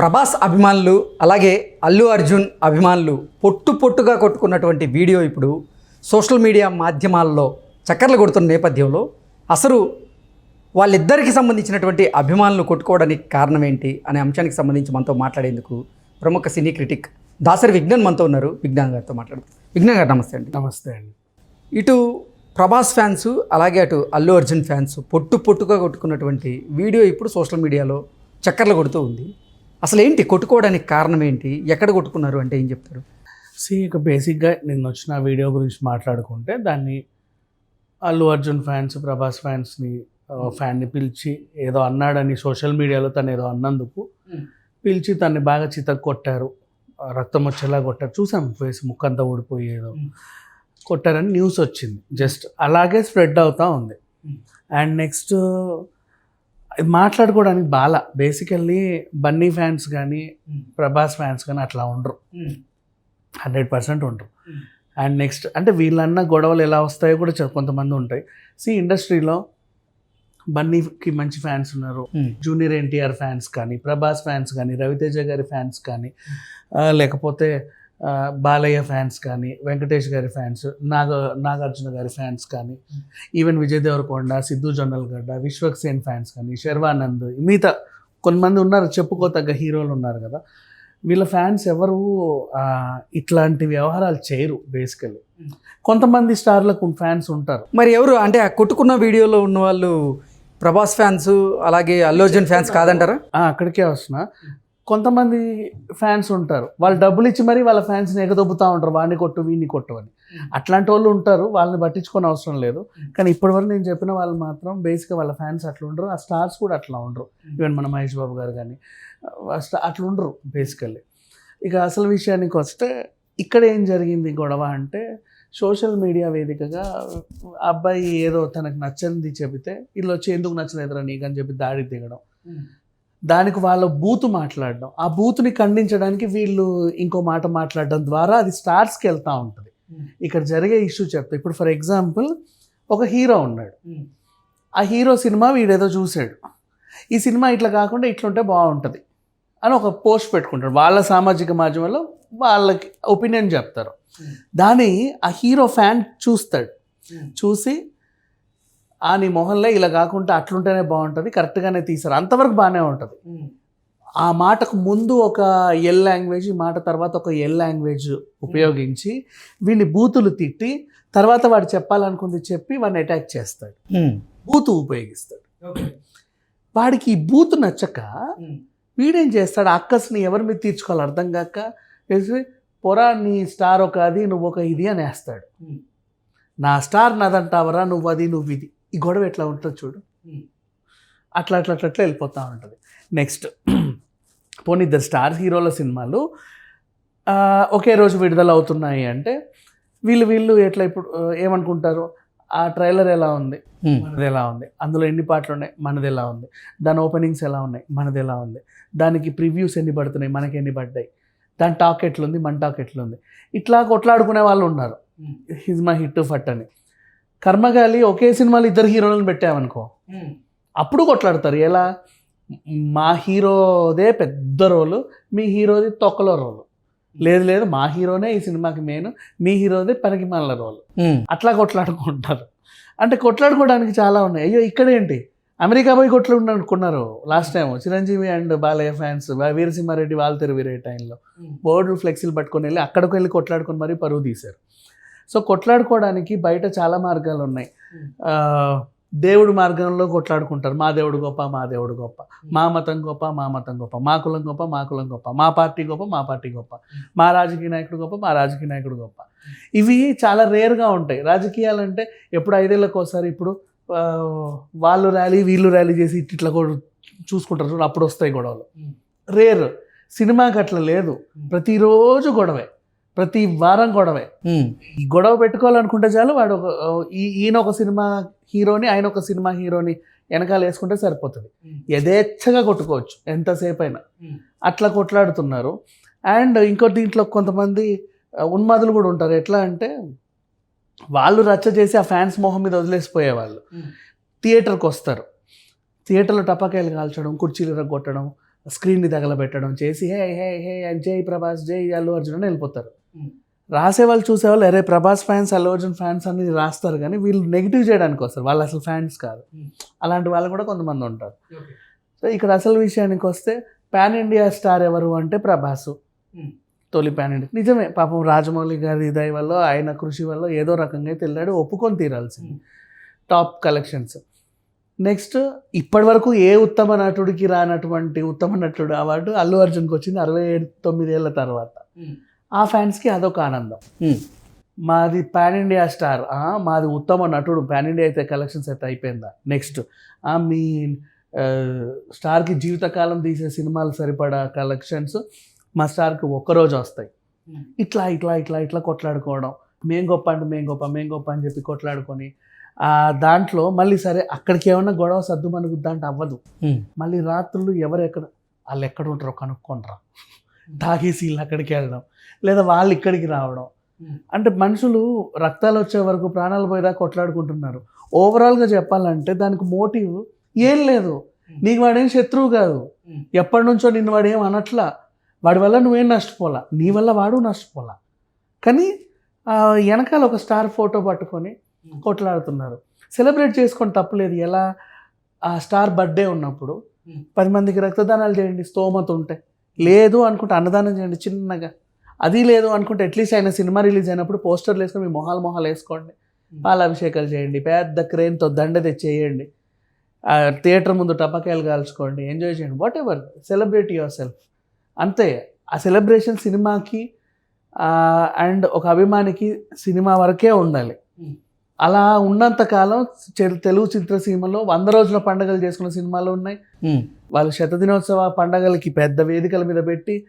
ప్రభాస్ అభిమానులు అలాగే అల్లు అర్జున్ అభిమానులు పొట్టు పొట్టుగా కొట్టుకున్నటువంటి వీడియో ఇప్పుడు సోషల్ మీడియా మాధ్యమాల్లో చక్కర్లు కొడుతున్న నేపథ్యంలో అసలు వాళ్ళిద్దరికి సంబంధించినటువంటి అభిమానులు కొట్టుకోవడానికి కారణం ఏంటి అనే అంశానికి సంబంధించి మనతో మాట్లాడేందుకు ప్రముఖ సినీ క్రిటిక్ దాసరి విజ్ఞాన్ మనతో ఉన్నారు. విజ్ఞాన్ గారితో మాట్లాడుతాం విజ్ఞాన్ గారు నమస్తే అండి. నమస్తే అండి. ఇటు ప్రభాస్ ఫ్యాన్స్ అలాగే అటు అల్లు అర్జున్ ఫ్యాన్స్ పొట్టు పొట్టుగా కొట్టుకున్నటువంటి వీడియో ఇప్పుడు సోషల్ మీడియాలో చక్కర్లు కొడుతూ ఉంది. అసలు ఏంటి కొట్టుకోవడానికి కారణం ఏంటి ఎక్కడ కొట్టుకున్నారు అంటే ఏం చెప్తారు? సి ఇక బేసిక్గా నిన్న వచ్చిన వీడియో గురించి మాట్లాడుకుంటే దాన్ని అల్లు అర్జున్ ఫ్యాన్స్ ప్రభాస్ ఫ్యాన్స్ని ఫ్యాన్ని పిలిచి ఏదో అన్నాడని సోషల్ మీడియాలో తను ఏదో అన్నందుకు పిలిచి తన్ని బాగా చితక్ కొట్టారు. రక్తం వచ్చేలా కొట్టారు. చూసాం ఫేస్ ముక్కంతా ఊడిపోయేదో. కొట్టారని న్యూస్ వచ్చింది. జస్ట్ అలాగే స్ప్రెడ్ అవుతా ఉంది. అండ్ నెక్స్ట్ మాట్లాడుకోవడానికి బాగా బేసికల్లీ బన్నీ ఫ్యాన్స్ కానీ ప్రభాస్ ఫ్యాన్స్ కానీ అట్లా ఉండరు. హండ్రెడ్ పర్సెంట్ ఉండరు. అండ్ నెక్స్ట్ అంటే వీళ్ళన్న గొడవలు ఎలా వస్తాయో కూడా కొంతమంది ఉంటాయి. సి ఇండస్ట్రీలో బన్నీకి మంచి ఫ్యాన్స్ ఉన్నారు. జూనియర్ ఎన్టీఆర్ ఫ్యాన్స్ కానీ ప్రభాస్ ఫ్యాన్స్ కానీ రవితేజ గారి ఫ్యాన్స్ కానీ లేకపోతే బాలయ్య ఫ్యాన్స్ కానీ వెంకటేష్ గారి ఫ్యాన్స్ నాగ నాగార్జున గారి ఫ్యాన్స్ కానీ ఈవెన్ విజయ్ దేవరకొండ సిద్ధు జొన్నలగడ్డ విశ్వక్ సేన్ ఫ్యాన్స్ కానీ శర్వానంద్ మిగతా కొంతమంది ఉన్నారు చెప్పుకోతగ్గ హీరోలు ఉన్నారు కదా. వీళ్ళ ఫ్యాన్స్ ఎవరు? ఇట్లాంటి వ్యవహారాలు చేయరు బేసికలీ. కొంతమంది స్టార్లకు ఫ్యాన్స్ ఉంటారు. మరి ఎవరు? అంటే ఆ కొట్టుకున్న వీడియోలో ఉన్న వాళ్ళు ప్రభాస్ ఫ్యాన్స్ అలాగే అల్లు అర్జున్ ఫ్యాన్స్ కాదంటారా? అక్కడికే వస్తున్నా. కొంతమంది ఫ్యాన్స్ ఉంటారు. వాళ్ళు డబ్బులు ఇచ్చి మరీ వాళ్ళ ఫ్యాన్స్ని ఎగదొబ్బుతూ ఉంటారు. వాడిని కొట్టు వీడిని కొట్టు అని. అట్లాంటి వాళ్ళు ఉంటారు. వాళ్ళని పట్టించుకొని అవసరం లేదు. కానీ ఇప్పటివరకు నేను చెప్పిన వాళ్ళు మాత్రం బేసిక్గా వాళ్ళ ఫ్యాన్స్ అట్లా ఉండరు. ఆ స్టార్స్ కూడా అట్లా ఉండరు. ఈవెన్ మన మహేష్ బాబు గారు కానీ అట్లా ఉండరు బేసికల్లీ ఇక అసలు విషయానికి వస్తే ఇక్కడ ఏం జరిగింది గొడవ అంటే సోషల్ మీడియా వేదికగా అబ్బాయి ఏదో తనకు నచ్చనిది చెబితే వీళ్ళు వచ్చి ఎందుకు నచ్చలేదురా నీకు? అని చెప్పి దాడి దిగడం. దానికి వాళ్ళ బూతు మాట్లాడడం. ఆ బూతుని ఖండించడానికి వీళ్ళు ఇంకో మాట మాట్లాడడం ద్వారా అది స్టార్స్కి వెళ్తూ ఉంటుంది. ఇక్కడ జరిగే ఇష్యూ చెప్తా. ఇప్పుడు ఫర్ ఎగ్జాంపుల్ ఒక హీరో ఉన్నాడు. ఆ హీరో సినిమా వీడేదో చూశాడు. ఈ సినిమా ఇట్లా కాకుండా ఇట్లుంటే బాగుంటుంది అని ఒక పోస్ట్ పెట్టుకుంటాడు. వాళ్ళ సామాజిక మాధ్యమంలో వాళ్ళకి ఒపీనియన్ చెప్తారు. దాన్ని ఆ హీరో ఫ్యాన్ చూస్తాడు. చూసి ఆ నీ మొహంలో ఇలా కాకుండా అట్లుంటేనే బాగుంటుంది కరెక్ట్గానే తీసారు. అంతవరకు బాగానే ఉంటుంది. ఆ మాటకు ముందు ఒక ఎల్ లాంగ్వేజ్ ఈ మాట తర్వాత ఒక ఎల్ లాంగ్వేజ్ ఉపయోగించి వీడిని బూతులు తిట్టి తర్వాత వాడు చెప్పాలనుకుంది చెప్పి వాడిని అటాక్ చేస్తాడు. బూతు ఉపయోగిస్తాడు. వాడికి ఈ బూతు నచ్చక వీడేం చేస్తాడు? అక్కస్ని ఎవరి మీద తీర్చుకోవాలి? అర్థం కాక పొరా నీ స్టార్ ఒక అది నువ్వు ఒక ఇది అని వేస్తాడు నా స్టార్ నాదంటావరా? నువ్వు అది నువ్వు ఇది. ఈ గొడవ ఎట్లా ఉంటుంది చూడు. అట్లా అట్లా అట్లా అట్లా వెళ్ళిపోతూ ఉంటుంది. నెక్స్ట్ పోనీ ఇద్దరు స్టార్ హీరోల సినిమాలు ఒకే రోజు విడుదల అవుతున్నాయి అంటే వీళ్ళు వీళ్ళు ఎట్లా ఇప్పుడు ఏమనుకుంటారు? ఆ ట్రైలర్ ఎలా ఉంది? మనది ఎలా ఉంది? అందులో ఎన్ని పాటలు ఉన్నాయి? మనది ఎలా ఉంది? దాని ఓపెనింగ్స్ ఎలా ఉన్నాయి? మనది ఎలా ఉంది? దానికి ప్రివ్యూస్ ఎన్ని పడుతున్నాయి? మనకి ఎన్ని పడ్డాయి? దాని టాక్ ఎట్లుంది? మన టాక్ ఎట్లుంది? ఇట్లా కొట్లాడుకునే వాళ్ళు ఉన్నారు. హిజ్ మై హిట్ ఫట్ అని. కర్మగాలి ఒకే సినిమాలో ఇద్దరు హీరోలను పెట్టామనుకో. అప్పుడు కొట్లాడతారు. ఎలా? మా హీరోదే పెద్ద రోలు మీ హీరోది తొక్కలో రోలు. లేదు లేదు మా హీరోనే ఈ సినిమాకి మెయిన్ మీ హీరోదే పనికి మళ్ళ రోలు. అట్లా కొట్లాడుకుంటారు. అంటే కొట్లాడుకోవడానికి చాలా ఉన్నాయి. అయ్యో ఇక్కడేంటి అమెరికా పోయి కొట్లాడుకున్నారు last time Chiranjeevi and Balayya fans Veera Simha Reddy Waltair Veerayya టైంలో బోర్డులు ఫ్లెక్సీలు పట్టుకొని వెళ్ళి అక్కడికి వెళ్ళి కొట్లాడుకొని మరీ పరువు తీశారు. సో కొట్లాడుకోవడానికి బయట చాలా మార్గాలు ఉన్నాయి. దేవుడు మార్గంలో కొట్లాడుకుంటారు. మా దేవుడు గొప్ప మా దేవుడు గొప్ప. మా మతం గొప్ప మా మతం గొప్ప. మా కులం గొప్ప మా కులం గొప్ప. మా పార్టీ గొప్ప మా పార్టీ గొప్ప. మా రాజకీయ నాయకుడు గొప్ప మా రాజకీయ నాయకుడు గొప్ప. ఇవి చాలా రేర్గా ఉంటాయి. రాజకీయాలు అంటే ఎప్పుడు ఐదేళ్ళకి ఒకసారి ఇప్పుడు వాళ్ళు ర్యాలీ వీళ్ళు ర్యాలీ చేసి ఇట్ ఇట్లా కూడా చూసుకుంటారు అప్పుడు వస్తాయి గొడవలు. రేర్. సినిమాకి అట్లా లేదు. ప్రతిరోజు గొడవే. ప్రతి వారం గొడవే. ఈ గొడవ పెట్టుకోవాలనుకుంటే చాలు వాడు ఒక ఈ- ఈయన ఒక సినిమా హీరోని ఆయన ఒక సినిమా హీరోని వెనకాల వేసుకుంటే సరిపోతుంది. యథేచ్ఛగా కొట్టుకోవచ్చు ఎంతసేపు అయినా అట్లా కొట్లాడుతున్నారు. అండ్ ఇంకో దీంట్లో కొంతమంది ఉన్మాదులు కూడా ఉంటారు. ఎట్లా అంటే వాళ్ళు రచ్చ చేసి ఆ ఫ్యాన్స్ మొహం మీద వదిలేసిపోయేవాళ్ళు. థియేటర్కి వస్తారు. థియేటర్లో టపాకాయలు కాల్చడం కుర్చీలు కొట్టడం స్క్రీన్ని తగలబెట్టడం చేసి హే హే హే అని జై ప్రభాస్ జై అల్లు అర్జున్ అని వెళ్ళిపోతారు. Hmm. రాసే వాళ్ళు చూసేవాళ్ళు అరే ప్రభాస్ ఫ్యాన్స్ అల్లు అర్జున్ ఫ్యాన్స్ అనేది రాస్తారు కానీ వీళ్ళు నెగిటివ్ చేయడానికి వస్తారు. వాళ్ళు అసలు ఫ్యాన్స్ కాదు. అలాంటి వాళ్ళు కూడా కొంతమంది ఉంటారు. సో ఇక్కడ అసలు విషయానికి వస్తే పాన్ ఇండియా స్టార్ ఎవరు అంటే ప్రభాసు. తొలి పాన్ ఇండియా. నిజమే పాపం రాజమౌళి గారి దయ వల్ల ఆయన కృషి వల్ల ఏదో రకంగా అయితే వెళ్ళాడు ఒప్పుకొని తీరాల్సింది. Top collections. నెక్స్ట్ ఇప్పటి వరకు ఏ ఉత్తమ నటుడికి రానటువంటి ఉత్తమ నటుడు అవార్డు అల్లు అర్జున్కి వచ్చింది అరవై ఏడు తొమ్మిదేళ్ళ తర్వాత. ఆ ఫ్యాన్స్కి అదొక ఆనందం. మాది పాన్ ఇండియా స్టార్. మాది ఉత్తమ నటుడు. పాన్ ఇండియా అయితే కలెక్షన్స్ అయితే అయిపోయిందా? నెక్స్ట్. ఆ, మీ స్టార్కి జీవితకాలం తీసే సినిమాలు సరిపడా కలెక్షన్స్ మా స్టార్కి ఒక్కరోజు వస్తాయి. ఇట్లా ఇట్లా ఇట్లా ఇట్లా కొట్లాడుకోవడం. మేం గొప్ప అంటే మేం గొప్ప మేం గొప్ప అని చెప్పి కొట్లాడుకొని ఆ దాంట్లో మళ్ళీ సరే అక్కడికి ఏమన్నా గొడవ సర్దు మనకుద్దా అంటే అవ్వదు. మళ్ళీ రాత్రులు ఎవరు ఎక్కడ వాళ్ళు ఎక్కడ ఉంటారో కనుక్కొనరా తాగేసి వీళ్ళు అక్కడికి వెళ్ళడం లేదా వాళ్ళు ఇక్కడికి రావడం. అంటే మనుషులు రక్తాలు వచ్చే వరకు ప్రాణాలు పోయేదాకా కొట్లాడుకుంటున్నారు. ఓవరాల్గా చెప్పాలంటే దానికి మోటివ్ ఏం లేదు. నీకు వాడేం శత్రువు కాదు. ఎప్పటి నుంచో నిన్ను వాడు ఏం అనట్లా. వాడి వల్ల నువ్వేం నష్టపోలా. నీ వల్ల వాడు నష్టపోలా. కానీ వెనకాల ఒక స్టార్ ఫోటో పట్టుకొని కొట్లాడుతున్నారు. సెలబ్రేట్ చేసుకొని తప్పలేదు. ఎలా? ఆ స్టార్ బర్త్డే ఉన్నప్పుడు పది మందికి రక్తదానాలు చేయండి స్తోమత ఉంటే. లేదు అనుకుంటే అన్నదానం చేయండి చిన్నగా. అది లేదు అనుకుంటే అట్లీస్ట్ ఆయన సినిమా రిలీజ్ అయినప్పుడు పోస్టర్లు వేసుకొని మీ మొహాలు మొహాలు వేసుకోండి. పాలాభిషేకాలు చేయండి పెద్ద క్రేన్తో దండ తెచ్చేయండి. థియేటర్ ముందు టపాకాయలు కాల్చుకోండి ఎంజాయ్ చేయండి whatever celebrate yourself అంతే ఆ సెలబ్రేషన్ సినిమాకి అండ్ ఒక అభిమానికి సినిమా వరకే ఉండాలి. అలా ఉన్నంతకాలం తెలుగు చిత్రసీమలో వంద రోజుల పండుగలు చేసుకున్న సినిమాలు ఉన్నాయి. వాళ్ళు శతదినోత్సవ పండగలకి పెద్ద వేదికల మీద పెట్టి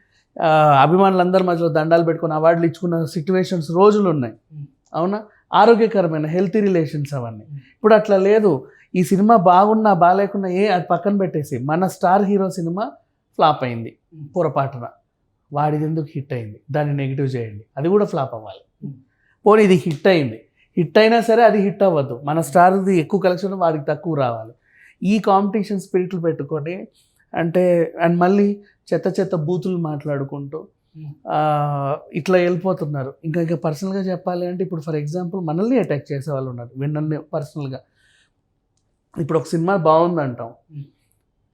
అభిమానులందరి మధ్యలో దండాలు పెట్టుకొని అవార్డులు ఇచ్చుకున్న సిచ్యువేషన్స్ రోజులు ఉన్నాయి. అవునా? ఆరోగ్యకరమైన హెల్తీ రిలేషన్స్ అవన్నీ. ఇప్పుడు అట్లా లేదు. ఈ సినిమా బాగున్నా బాగాలేకున్నా ఏ అది పక్కన పెట్టేసి మన స్టార్ హీరో సినిమా ఫ్లాప్ అయింది. పొరపాటున. వాడిది ఎందుకు హిట్ అయింది? దాన్ని నెగిటివ్ చేయండి. అది కూడా ఫ్లాప్ అవ్వాలి. పోనీ ఇది హిట్ అయింది. హిట్ అయినా సరే అది హిట్ అవ్వద్దు. మన స్టార్ది ఎక్కువ కలెక్షన్ వాడికి తక్కువ రావాలి. ఈ కాంపిటీషన్ స్పిరిట్లు పెట్టుకొని అంటే అండ్ మళ్ళీ చెత్త చెత్త బూతులు మాట్లాడుకుంటూ Hmm. ఇట్లా వెళ్ళిపోతున్నారు. ఇంకా ఇంకా పర్సనల్గా చెప్పాలి అంటే ఇప్పుడు ఫర్ ఎగ్జాంపుల్ మనల్ని అటాక్ చేసే వాళ్ళు ఉన్నారు. విన్నన్ని పర్సనల్గా. ఇప్పుడు ఒక సినిమా బాగుంది అంటాం Hmm.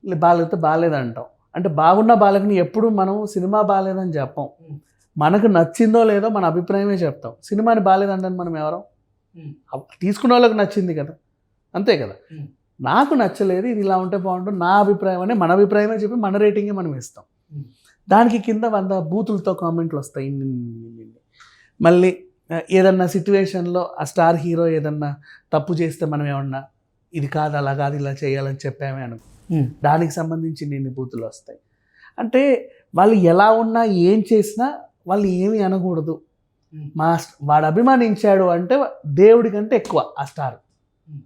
లే- బాగాలేకపోతే బాగాలేదంటాం అంటే బాగున్నా బాగాలేకని ఎప్పుడు మనం సినిమా బాగాలేదని చెప్పం. Hmm. మనకు నచ్చిందో లేదో మన అభిప్రాయమే చెప్తాం. సినిమాని బాగాలేదంటాను మనం ఎవరం? తీసుకున్న వాళ్ళకి నచ్చింది కదా. అంతే కదా. నాకు నచ్చలేదు ఇది ఇలా ఉంటే బాగుంటుంది నా అభిప్రాయం అనే మన అభిప్రాయమే చెప్పి మన రేటింగే మనం ఇస్తాం. దానికి కింద వంద బూతులతో కామెంట్లు వస్తాయి. మళ్ళీ ఏదన్నా సిచ్యువేషన్లో ఆ స్టార్ హీరో ఏదన్నా తప్పు చేస్తే మనం ఏమన్నా ఇది కాదు అలా కాదు ఇలా చేయాలని చెప్పామే అనుకో. దానికి సంబంధించి నిన్ని బూతులు వస్తాయి. అంటే వాళ్ళు ఎలా ఉన్నా ఏం చేసినా వాళ్ళు ఏమీ అనకూడదు. Hmm. మా వాడు అభిమానించాడు అంటే దేవుడి కంటే ఎక్కువ ఆ స్టార్ Hmm.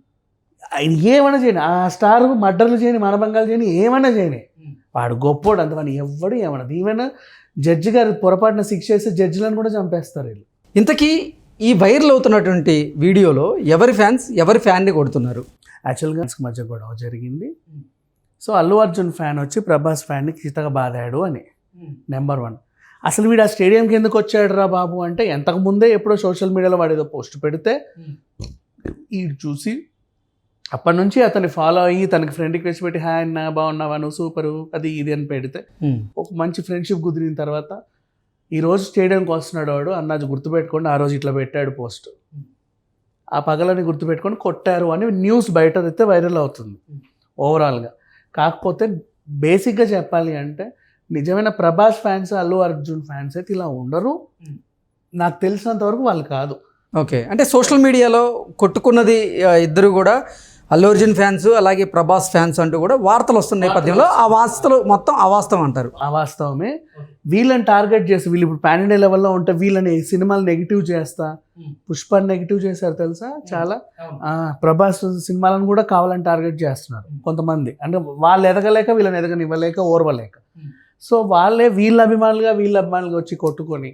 ఆయన ఏమైనా చేయని ఆ స్టార్ మర్డర్లు చేయని మనభంగాలు చేయని ఏమైనా చేయని Hmm. వాడు గొప్పోడు అంత వాడిని ఎవ్వడు ఏమన్నది ఈవెన్ జడ్జి గారు పొరపాటున శిక్ష చేస్తే జడ్జిలను కూడా చంపేస్తారు వీళ్ళు ఇంతకీ ఈ వైరల్ అవుతున్నటువంటి వీడియోలో ఎవరి ఫ్యాన్స్ ఎవరి ఫ్యాన్ని కొడుతున్నారు యాక్చువల్గా మధ్య గొడవ జరిగింది సో అల్లు అర్జున్ ఫ్యాన్ వచ్చి ప్రభాస్ ఫ్యాన్ని చితగా బాదాడు అని నెంబర్ వన్ అసలు వీడు ఆ స్టేడియంకి ఎందుకు వచ్చాడు రా బాబు అంటే ఎంతకు ముందే ఎప్పుడో సోషల్ మీడియాలో వాడు ఏదో పోస్ట్ పెడితే వీడు చూసి అప్పటి నుంచి అతన్ని ఫాలో అయ్యి తనకి ఫ్రెండ్ రిక్వెస్ట్ పెట్టి హాయ్ అన్న బాగున్నావా? నువ్వు సూపరు అది ఇది అని పెడితే ఒక మంచి ఫ్రెండ్షిప్ కుదిరిన తర్వాత ఈ రోజు స్టేడియంకి వస్తున్నాడు వాడు. అన్నది గుర్తుపెట్టుకోండి ఆ రోజు ఇట్లా పెట్టాడు పోస్ట్. ఆ పగలని గుర్తుపెట్టుకొని కొట్టారు అని న్యూస్ బయట వైరల్ అవుతుంది. ఓవరాల్గా కాకపోతే బేసిక్గా చెప్పాలి అంటే నిజమైన ప్రభాస్ ఫ్యాన్స్ అల్లు అర్జున్ ఫ్యాన్స్ అయితే ఇలా ఉండరు. నాకు తెలిసినంత వరకు వాళ్ళు కాదు. ఓకే. అంటే సోషల్ మీడియాలో కొట్టుకున్నది ఇద్దరు కూడా అల్లు అర్జున్ ఫ్యాన్స్ అలాగే ప్రభాస్ ఫ్యాన్స్ అంటూ కూడా వార్తలు వస్తున్న నేపథ్యంలో ఆ వార్తలు మొత్తం అవాస్తవం అంటారు. ఆ వాస్తవమే. వీళ్ళని టార్గెట్ చేసి వీళ్ళు ఇప్పుడు పాన్ ఇండియా లెవెల్లో ఉంటే వీళ్ళని సినిమాలు నెగిటివ్ చేస్తా. పుష్పని నెగిటివ్ చేశారు తెలుసా? చాలా. ప్రభాస్ సినిమాలను కూడా కావాలని టార్గెట్ చేస్తున్నారు. కొంతమంది. అంటే వాళ్ళు ఎదగలేక వీళ్ళని ఎదగనివ్వలేక ఓర్వలేక. సో వాళ్ళే వీళ్ళ అభిమానులుగా వీళ్ళ అభిమానులుగా వచ్చి కొట్టుకొని